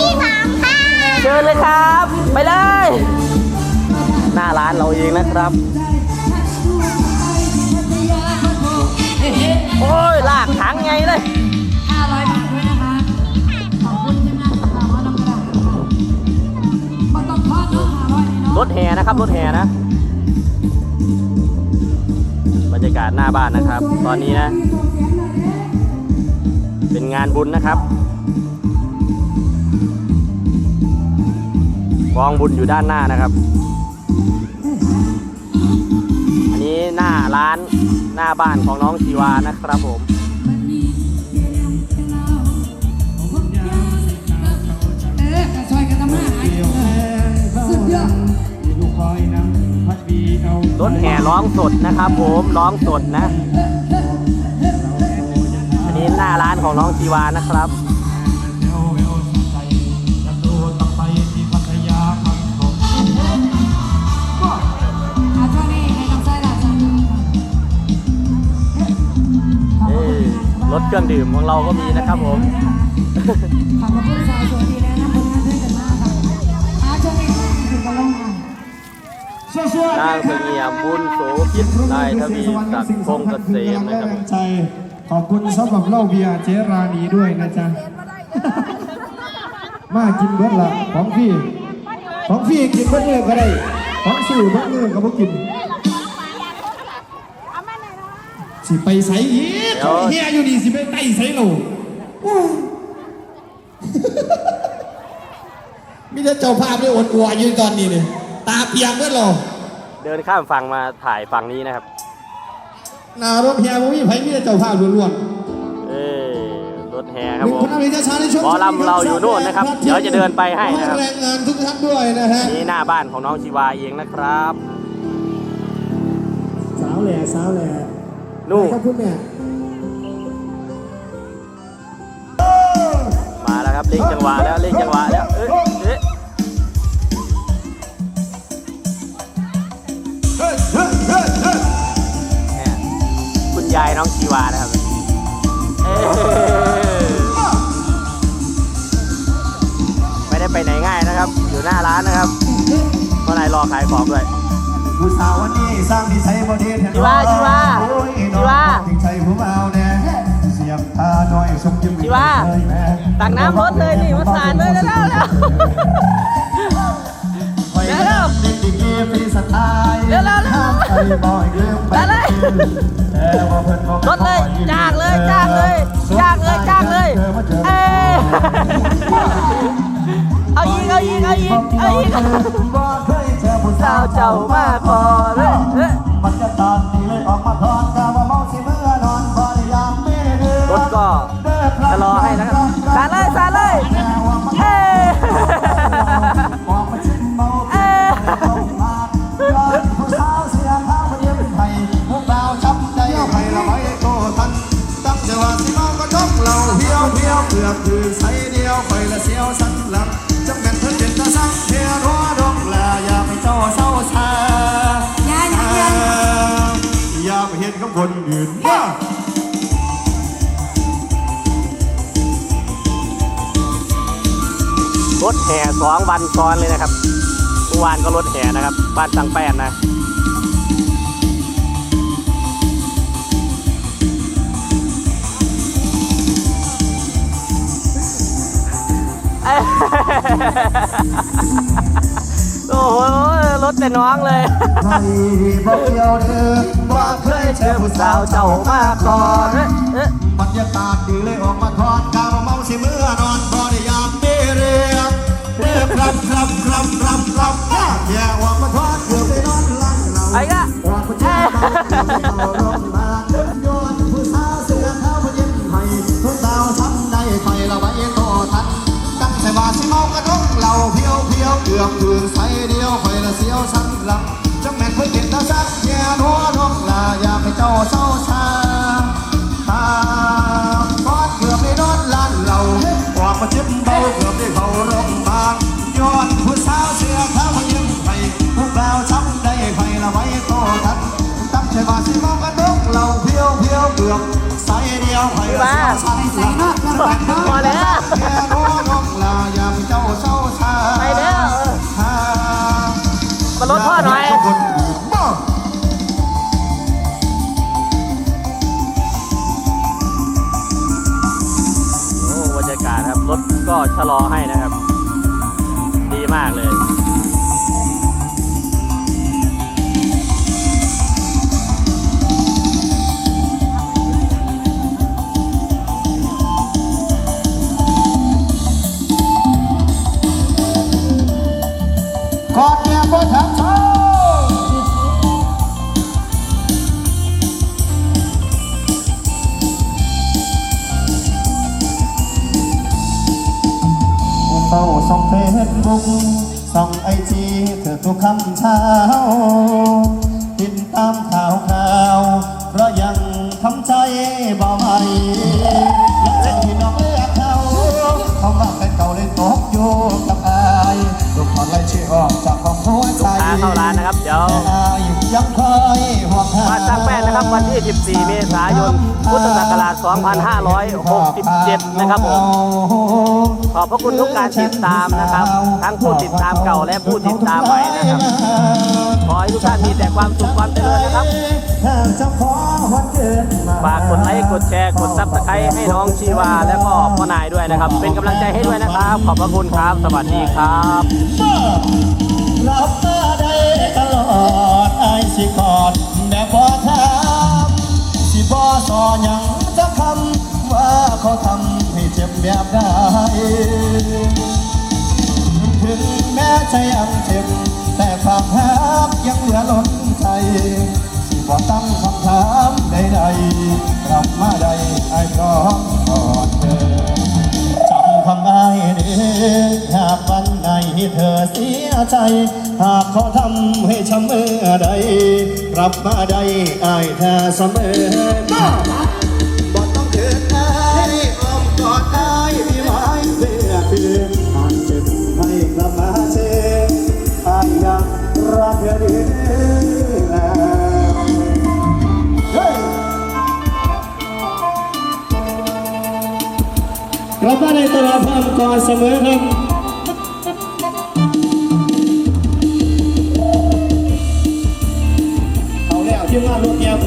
ที่สองค่ะเชิญเลยครับ ไปเลย หน้าร้านเราเองนะครับ โอ้ยลากถังไงเลย500บาทด้วยนะคะ ขอบคุณที่มาสำหรับว่าน้ำกระดาษมันต้องทอดเนาะ500นี่เนาะ รถแห่นะครับรถแห่นะ บรรยากาศหน้าบ้านนะครับ ตอนนี้นะ เป็นงานบุญนะครับ กองบุญอยู่ด้านหน้านะครับ อันนี้หน้าร้านหน้าบ้านของน้องชีวานะครับผมเออกระชอยกระทำหน้าหายสุดยอดรถแห่ร้องสดนะครับผมร้องสดนะ อันนี้หน้าร้านของน้องชีวานะครับ รถเครื่องดื่มของเราก็มีนะครับผมขอบคุณสาวสวยดีและนะผลงานด้วยกันมากค่ะอาช่วงนี้ถึงกำลังอ่านนางเสงี่ยมบุญโสพิษนายทวีศักดิ์คงเกษมนะครับผมใจขอบคุณสำหรับเหล้าเบียร์เจรานีด้วยนะจ๊ะมากินเบิดละของพี่ ของพี่กินเบิดมือก็ได้ ของสื่อเบิดมือก็บ่กิน สิไปใส่อีกของเฮียอยู่นี่สิไปไต่ใส่โลโอ้ยมีแต่เจ้าภาพได้อดอวยืนตอนนี้เนี่ยตาเปียกเบิดหรอเดินข้ามฝั่งมาถ่ายฝั่งนี้นะครับหนารถเฮียบ่มีไผมีแต่เจ้าภาพล้วนเอ้ยรถแห่ๆครับหนึ่งผมคนเอาไปช้าๆในช่วงหมอลำเราอยู่โน่นนะครับ เดี๋ยวจะเดินไปให้นะครับขอแรงงานทุกท่านด้วยนะฮะนี่หน้าบ้านของน้องชีวาเองนะครับ สาวแหล่สาวแหล่ นู่นขอบคุณแม่มาแล้วครับเล่งจังหวะแล้วเล่งจังหวะแล้วเอ้ยเอ้ยเนี่ยคุณยายน้องชีวานะครับเอ้ยไม่ได้ไปไหนง่ายนะครับ อยู่หน้าร้านนะครับเพราะนายรอขายของด้วย ผู้สาววันนี้สร้างนิสัยบ่ดีแท้ชิวาชิวา โอ้ยชิวาน้อ งถึงใจผู้เมาแน่เสียบตาหน่อยส่งยิ้มชิวาตักน้ำรถเลยนี่มาสาดเลยแล้วแล้วเร็วเร็วเด็กดีกีฟรีสไตล์เร็วเร็วเร็วไปบ่อยลืมไปได้เลยแต่ว่าเพิ่นบ่รถเลยจ้างเลยจ้างเลยจ้างเลยจ้างเลยเอ้ยเอาอีกเอาอีกเอาอีกเอาอีกบ่เคยเจอผู้สาวเจ้ามาขอเลย คนอื่นว่ารถแห่สองวันซ้อนเลยนะครับเมื่อวานก็รถแห่นะครับ บ้านสังแปนนะเอ้ย รถแต่น้องเลยให้บอกเดียวเดินว่าเคยเจอผู้สาวเจ้ามาก่อนเอ๊ะเอ๊ะบรรยากาศดีเลยออกมาทอนกาวเมาสิเมื่อนอนพอได้ยามเมีเรียกเรียกครับครับครับครับครับแย่ออกมาทอนเกือบได้นอนหลังเราไอ้กะออกมาเจอเราลงมาโยนผู้สาวเสือเท้ามาเย็นให้ผู้สาวทำได้คอยละไว้ต่อทันตั้งแต่ว่าสิเมากระดกเราเพียวเพียวเกือบถึงใส่เดียวคอยละ เสียวสันหลังจังแม่นเพื่อเห็นตาสักแย่หัวนกลาอยากให้เจ้าเศร้าชาตากอนเกือบได้นอนลานเราออกมาจิ้มเบาเกือบได้เผาโรงบาลย้อนผู้สาวเสื้อขาวมายิ้มให้พวกเราช้ำได้ไฟละไว้โตทันตั้งใจว่าสิมองกันดกเราเพียวเพียวเกือบใส่เดียวไฟเสียวสันหลังพอแล้วะลอให้นะครับ ดีมากเลยกอดเมียก็ทัก เช้าเฝ้าส่องเฟซบุ๊กส่องไอจีเธอทุกคำเช้า ติดตามข่าวข่าว เพราะยังทำใจบ่ไหวและใจที่น้องเลือกเขาเขามาเป็นเก่าเลยตกอยู่กับอายลูกขอไล่ชื่อออกจากความหัวใจลูกค้าเข้าร้านนะครับ เดี๋ยวอายยังคอยห่วงหามาสร้างแป้ นะครับวันที่ 14 เมษายน พุทธศักราช 2567 นะครับผมขอบพระคุณทุกการติดตามนะครับ ทั้งผู้ติดตามเก่าและผู้ติดตามใหม่นะครับ ขอให้ทุกท่านมีแต่ความสุขความเจริญนะครับฝากกดไลค์กดแชร์กดซับสไครต์ให้น้องชีวา และก็พ่อนายด้วยนะครับ เป็นกำลังใจให้ด้วยนะครับ ขอบพระคุณครับ สวัสดีครับรับตาได้ตลอดไอสิกอดแบบ สิบ่อยังจะคำว่าเขาทำให้เจ็บแบบใดถึงแม้ใจยังเจ็บ แต่ความรักยังเหลือล้นใจสิบ่ตั้งคำถามใดๆกลับมาได้ไอ้ายพร้อมกอดเธอจำคำได้เด้หากวันไหนเธอเสีย ใจ หากเขาทำให้ช้ำเมื่อใดกลับมาได้อายเธอเสมอบ่ต้องเกิดอายอ้อมกอดอายมีไว้เพื่อคืนหากเจ็บให้กลับมาเช็คอายยังรักเธอดีแล้วกลับมาในตลาดพร้อมก่อนเสมอครับ